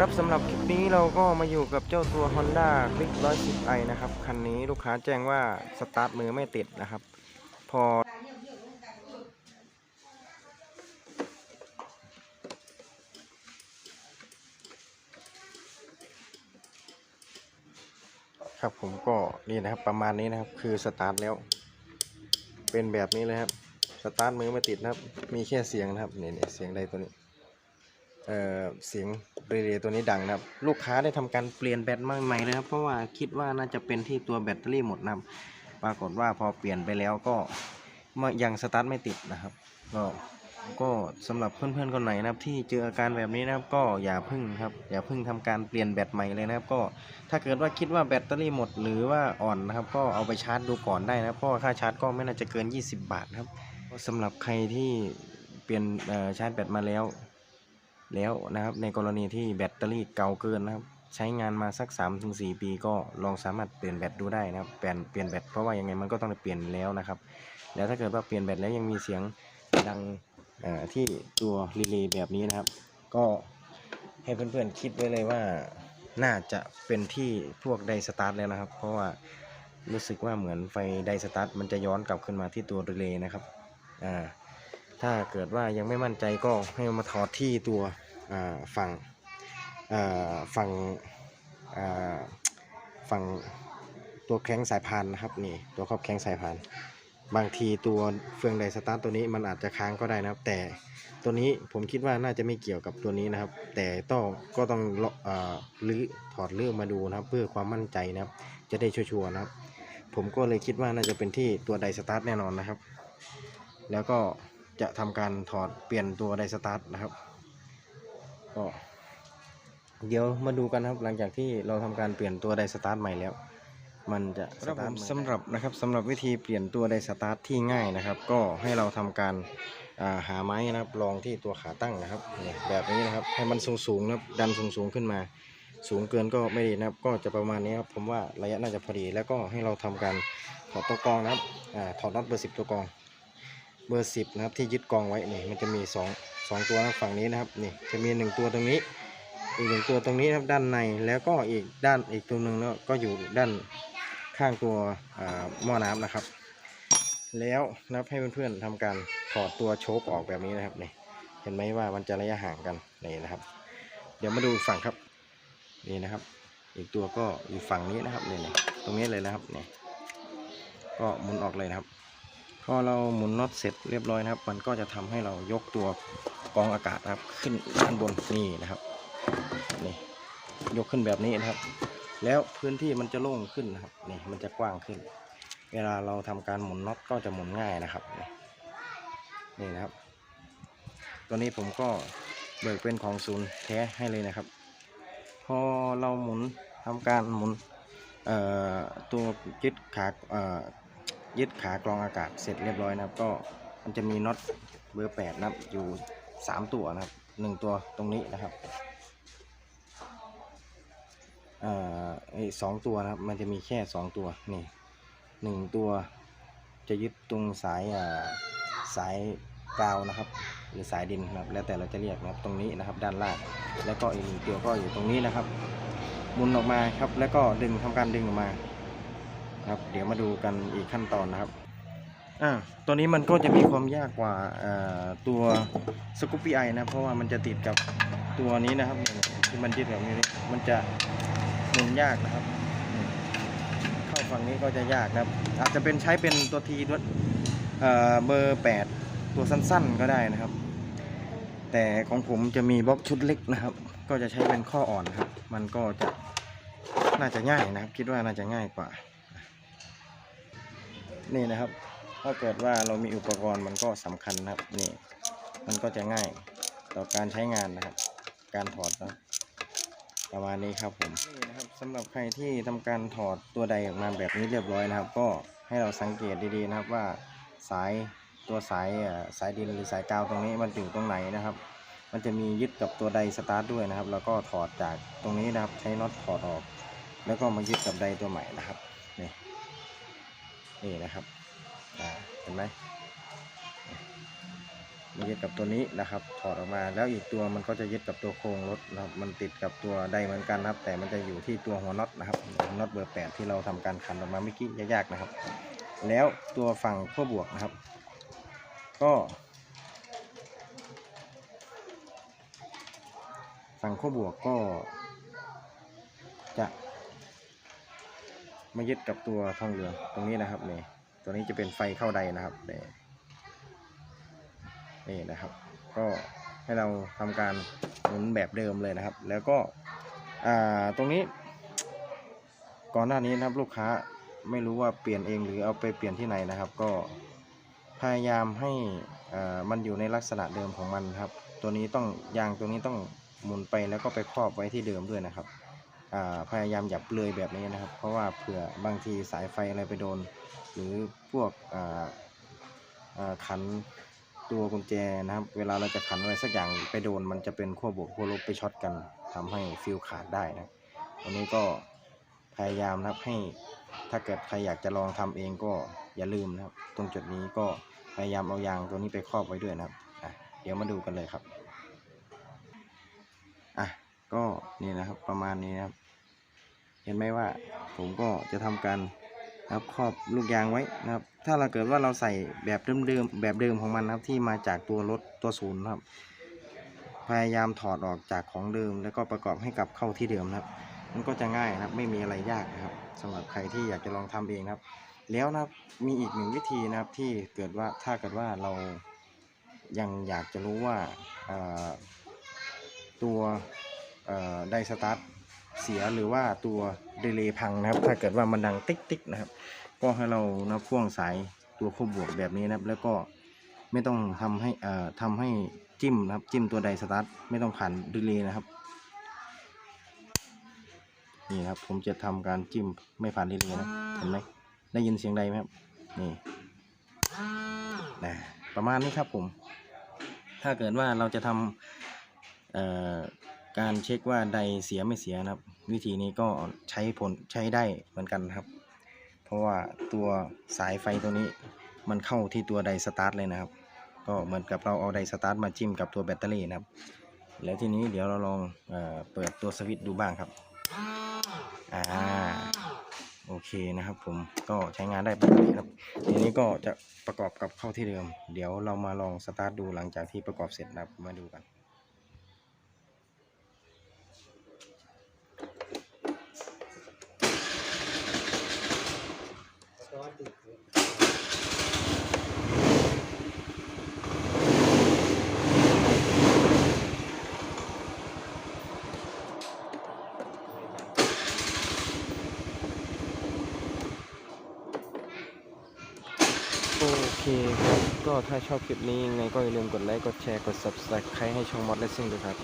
ครับสำหรับคลิปนี้เราก็มาอยู่กับเจ้าตัว Honda Click 110i นะครับ คันนี้ลูกค้าแจ้งว่าสตาร์ทมือไม่ติดนะครับ พอ ครับผมก็นี่นะครับประมาณนี้นะครับ คือสตาร์ทแล้ว เป็นแบบนี้เลยครับ สตาร์ทมือไม่ติดนะครับ มีแค่เสียงนะครับเนี่ยเนี่ยเสียงใดตัวนี้ เเสียงเรเลย์ตัวนี้ดังนะครับ ลูกค้าได้ทำการเปลี่ยนแบตมาใหม่เลยครับ เพราะว่าคิดว่าน่าจะเป็นที่ตัวแบตเตอรี่หมดนะครับปรากฏว่าพอเปลี่ยนไปแล้วก็ยังสตาร์ทไม่ติดนะครับ ก็ก็สำหรับเพื่อนๆคนไหนนะครับ ที่เจออาการแบบนี้นะครับก็อย่าพึ่งครับ อย่าพึ่งทำการเปลี่ยนแบตใหม่เลยนะครับ ก็ถ้าเกิดว่าคิดว่าแบตเตอรี่หมดหรือว่าอ่อนนะครับ ก็เอาไปชาร์จดูก่อนได้นะครับเพราะค่าชาร์จก็ไม่น่าจะเกิน 20 บาทครับสำหรับใครที่เปลี่ยนชาร์จแบตมาแล้ว แล้วนะครับในกรณีที่แบตเตอรี่เก่าเกินนะครับใช้งานมาสัก 3-4 ปีก็ลองสามารถเปลี่ยนแบตดูได้นะครับเปลี่ยนเปลี่ยนแบตเพราะว่ายังไงมันก็ต้องเปลี่ยนแล้วนะครับ แล้วถ้าเกิดว่าเปลี่ยนแบตแล้วยังมีเสียงดังอ่อที่ตัวรีเลย์แบบนี้นะครับ ก็ให้เพื่อนๆคิดไว้เลยว่าน่าจะเป็นที่พวกไดสตาร์ทแล้วนะครับ เพราะว่ารู้สึกว่าเหมือนไฟไดสตาร์ทมันจะย้อนกลับขึ้นมาที่ตัวรีเลย์นะครับอ่า ถ้าเกิดว่ายังไม่มั่นใจก็ให้มาถอดที่ตัวฝั่งฝั่งฝั่งตัวแข้งสายพานนะครับนี่ตัวครอบแข้งสายพาน บางทีตัวเฟืองไดสตาร์ทตัวนี้มันอาจจะค้างก็ได้นะครับ แต่ตัวนี้ผมคิดว่าน่าจะไม่เกี่ยวกับตัวนี้นะครับ แต่ต้องก็ต้องเลาะอ่าลื้อถอดเลื่อมาดูนะครับ เพื่อความมั่นใจนะครับ จะได้ชัวร์นะครับ ผมก็เลยคิดว่าน่าจะเป็นที่ตัวไดสตาร์ทแน่นอนนะครับ แล้วก็ จะทำการถอดเปลี่ยนตัวไดสตาร์ทนะครับก็เดี๋ยวมาดูกันนะครับหลังจากที่เราทำการเปลี่ยนตัวไดสตาร์ทใหม่แล้ว มันจะสตาร์ทสำหรับนะครับสำหรับวิธีเปลี่ยนตัวไดสตาร์ทที่ง่ายนะครับ ก็ให้เราทำการอ่าหาไม้นะครับรองที่ตัวขาตั้งนะครับนี่แบบนี้นะครับให้มันสูงสูงๆนะครับดันสูงสูงๆขึ้นมา สูงเกินก็ไม่ดีนะครับ ก็จะประมาณนี้ครับผมว่าระยะน่าจะพอดี แล้วก็ให้เราทำการถอดตัวกรองนะครับอ่าถอดน็อตเบอร์สิบตัวกรอง เบอร์สิบนะครับที่ยึดกองไว้นี่มันจะมีสองสองตัวนะฝั่งนี้นะครับนี่จะมีหนึ่งตัวตรงนี้ อีกหนึ่งตัวตรงนี้นะครับด้านในแล้วก็อีกด้านอีกตัวหนึ่งแล้วก็อยู่ด้านข้างตัวอ่าหม้อน้ำนะครับ แล้วนะครับให้เพื่อนๆทำการถอดตัวโชคออกแบบนี้นะครับนี่เห็นไหมว่ามันจะระยะห่างกันนี่นะครับ เดี๋ยวมาดูฝั่งครับนี่นะครับ อีกตัวก็อยู่ฝั่งนี้นะครับนี่นี่ตรงนี้เลยนะครับนี่ก็หมุนออกเลยนะครับ พอเราหมุนน็อตเสร็จเรียบร้อยนะครับ มันก็จะทำให้เรายกตัวกองอากาศครับ ขึ้นด้านบนนี่นะครับนี่ยกขึ้นแบบนี้นะครับ แล้วพื้นที่มันจะโล่งขึ้นนะครับนี่มันจะกว้างขึ้น เวลาเราทำการหมุนน็อตก็จะหมุนง่ายนะครับนี่นี่นะครับ ตัวนี้ผมก็เบิกเป็นของศูนย์แท้ให้เลยนะครับ พอเราหมุนทำการหมุนเอ่อตัวยึดขาเอ่อ ยึดขากรองอากาศเสร็จเรียบร้อยนะครับ ก็มันจะมีน็อตเบอร์แปดนะครับ อยู่สามตัวนะครับหนึ่งตัวตรงนี้นะครับเอ่อไอสองตัวนะครับ มันจะมีแค่สองตัวนี่หนึ่งตัวจะยึดตรงสายอ่าสายกาวนะครับ หรือสายดินนะครับ แล้วแต่เราจะเรียกนะครับตรงนี้นะครับ ด้านล่าง แล้วก็อีกหนึ่งตัวก็อยู่ตรงนี้นะครับมุนออกมาครับ แล้วก็ดึงทำการดึงออกมา ครับ เดี๋ยวมาดูกันอีกขั้นตอนนะครับอ่าตัวนี้มันก็จะมีความยากกว่าตัวสกูปปี้ไอนะเพราะว่ามันจะติดกับตัวนี้นะครับที่มันยึดแบบนี้มันจะหมุนยากนะครับ เข้าฝั่งนี้ก็จะยากนะครับ อาจจะเป็นใช้เป็นตัวทีด้วยเอ่อเบอร์แปดตัวสั้นๆก็ได้นะครับ แต่ของผมจะมีบล็อกชุดเล็กนะครับ ก็จะใช้เป็นข้ออ่อนนะครับ มันก็จะน่าจะง่ายนะครับ คิดว่าน่าจะง่ายกว่า นี่นะครับ ถ้าเกิดว่าเรามีอุปกรณ์มันก็สำคัญนะครับ นี่ มันก็จะง่ายต่อการใช้งานนะครับ การถอดนะประมาณนี้ครับผมนี่นะครับสำหรับใครที่ทำการถอดตัวใดออกมาแบบนี้เรียบร้อยนะครับ ก็ให้เราสังเกตดีๆนะครับว่าสายตัวสายสายดินหรือสายกาวตรงนี้มันอยู่ตรงไหนนะครับ มันจะมียึดกับตัวไดสตาร์ทด้วยนะครับ แล้วก็ถอดจากตรงนี้นะครับใช้น็อตถอดออก แล้วก็มายึดกับไดตัวใหม่นะครับนี่ นี่นะครับเห็นไหมมายึดกับตัวนี้นะครับ ถอดออกมาแล้วอีกตัวมันก็จะยึดกับตัวโครงรถนะครับ มันติดกับตัวใดเหมือนกันนะครับ แต่มันจะอยู่ที่ตัวหัวน็อตนะครับน็อตเบอร์แปดที่เราทำการขันออกมาเมื่อกี้ยากๆนะครับ แล้วตัวฝั่งขั้วบวกนะครับ ก็ฝั่งขั้วบวกก็จะ มายึดกับตัวทองเหลืองตรงนี้นะครับนี่ตัวนี้จะเป็นไฟเข้าใดนะครับนี่นี่นะครับ ก็ให้เราทำการหมุนแบบเดิมเลยนะครับ แล้วก็อ่าตรงนี้ ก่อนหน้านี้นะครับลูกค้าไม่รู้ว่าเปลี่ยนเองหรือเอาไปเปลี่ยนที่ไหนนะครับ ก็พยายามให้อ่ามันอยู่ในลักษณะเดิมของมันครับ ตัวนี้ต้องยางตัวนี้ต้องหมุนไปแล้วก็ไปครอบไว้ที่เดิมด้วยนะครับ พยายามอย่าเปลือยแบบนี้นะครับ เพราะว่าเผื่อบางทีสายไฟอะไรไปโดน หรือพวกขันตัวกุญแจนะครับ เวลาเราจะขันอะไรสักอย่างไปโดน มันจะเป็นขั้วบวกขั้วลบไปช็อตกันทำให้ฟิวขาดได้นะอันนี้ก็พยายามนะครับให้ถ้าเกิดใครอยากจะลองทำเองก็อย่าลืมนะครับ ตรงจุดนี้ก็พยายามเอายางตัวนี้ไปครอบไว้ด้วยนะครับอะเดี๋ยวมาดูกันเลยครับอะก็นี่นะครับประมาณนี้นะครับ เห็นไหมว่าผมก็จะทำการนะครับครอบลูกยางไว้นะครับ ถ้าเราเกิดว่าเราใส่แบบเดิมๆแบบเดิมของมันนะครับ ที่มาจากตัวรถตัวศูนย์นะครับ พยายามถอดออกจากของเดิม แล้วก็ประกอบให้กลับเข้าที่เดิมนะครับ มันก็จะง่ายนะครับ ไม่มีอะไรยากนะครับสำหรับใครที่อยากจะลองทำเองนะครับ แล้วนะครับมีอีกหนึ่งวิธีนะครับที่เกิดว่าถ้าเกิดว่าเรายังอยากจะรู้ว่าตัวไดสตาร์ท เสียหรือว่าตัวเดเลย์พังนะครับ ถ้าเกิดว่ามันดังติ๊กติ๊กนะครับ ก็ให้เรานะพ่วงสายตัวควบบวกแบบนี้นะครับ แล้วก็ไม่ต้องทำให้เอ่อทำให้จิ้มนะครับ จิ้มตัวไดสตาร์ทไม่ต้องผ่านดีเลย์นะครับนี่ครับผมจะทำการจิ้มไม่ผ่านดีเลย์นะเห็นไหมได้ยินเสียงใดไหมครับนี่นะประมาณนี้ครับผม ถ้าเกิดว่าเราจะทำเอ่อ การเช็คว่าใดเสียไม่เสียนะครับ วิธีนี้ก็ใช้ผลใช้ได้เหมือนกันครับ เพราะว่าตัวสายไฟตัวนี้มันเข้าที่ตัวไดสตาร์ทเลยนะครับ ก็เหมือนกับเราเอาไดสตาร์ทมาจิ้มกับตัวแบตเตอรี่นะครับ แล้วทีนี้เดี๋ยวเราลองเออเปิดตัวสวิตช์ดูบ้างครับอ่าโอเคนะครับผมก็ใช้งานได้ปกติครับ ทีนี้ก็จะประกอบกับเข้าที่เดิม เดี๋ยวเรามาลองสตาร์ทดูหลังจากที่ประกอบเสร็จนะครับมาดูกัน โอเคครับ ก็ถ้าชอบคลิปนี้ยังไงก็อย่าลืมกดไลค์ กดแชร์ กด subscribe ให้ช่องมอดเลสซิ่งด้วยครับ